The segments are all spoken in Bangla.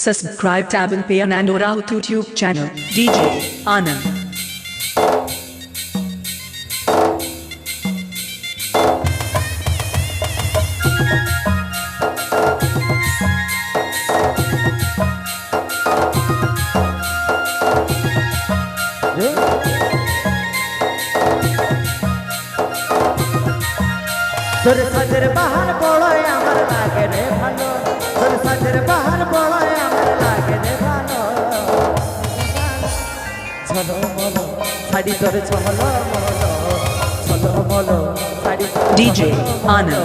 Subscribe tab and pay and Orahu YouTube channel. DJ Anand. তোর সাজের বাহার বড়ই আমার লাগে রে ভালো তোর সাজের বাহার বড়ই চলো মল শাড়ি তোর ছল মল ছল মল শাড়ি তোর DJ চলো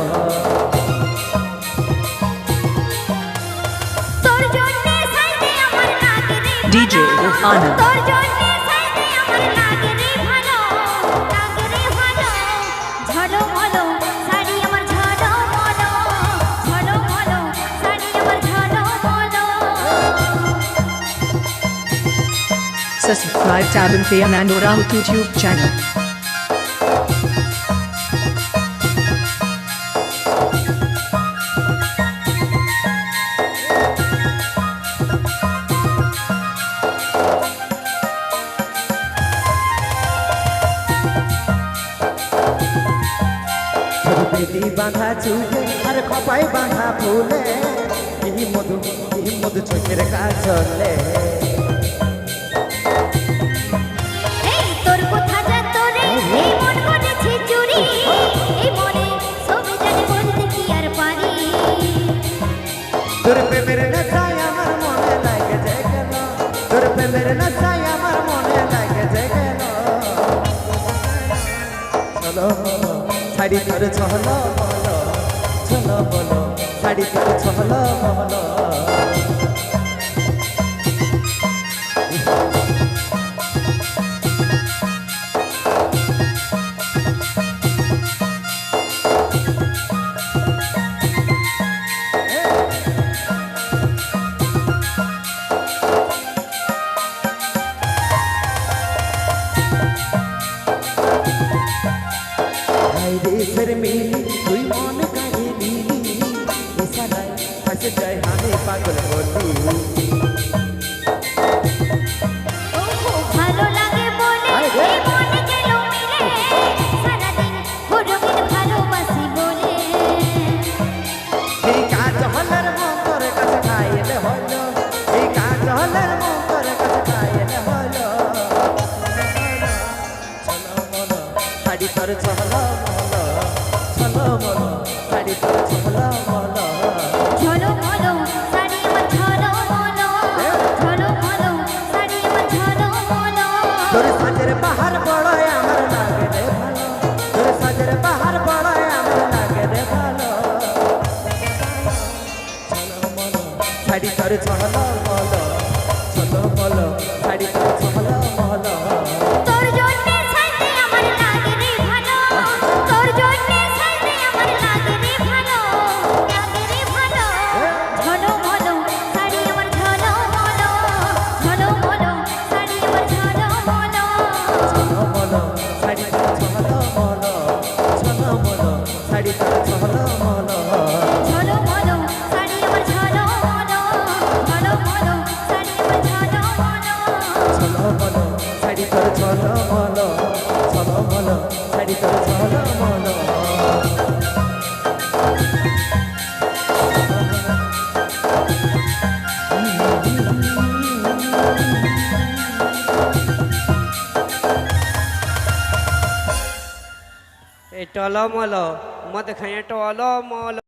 Anand. Subscribe tab and pay and Orahu YouTube channel. বাঁধা চুলে আর খপাই বাঁধা ফুলে কি মধু কি মধু চোখের কাজলে তোর প্রেমের নেশায় আমার মনে লাগে যে গেল তোর প্রেমের নেশায় আমার মনে লাগে যে গেল চলো, শাড়ি তোর চলো বলো চলো, বলো, শাড়ি তোর চলো বলো হাই রে শর্মিলি তুই মন কাহে দিলি ইশারায় ফাঁসে যায় আমি পাগল হলি। ও খুব ভালো লাগে মনে মনো শাড়ি তোর চলো শাড়ি এই টলমল মদ খাইয়ে টলমল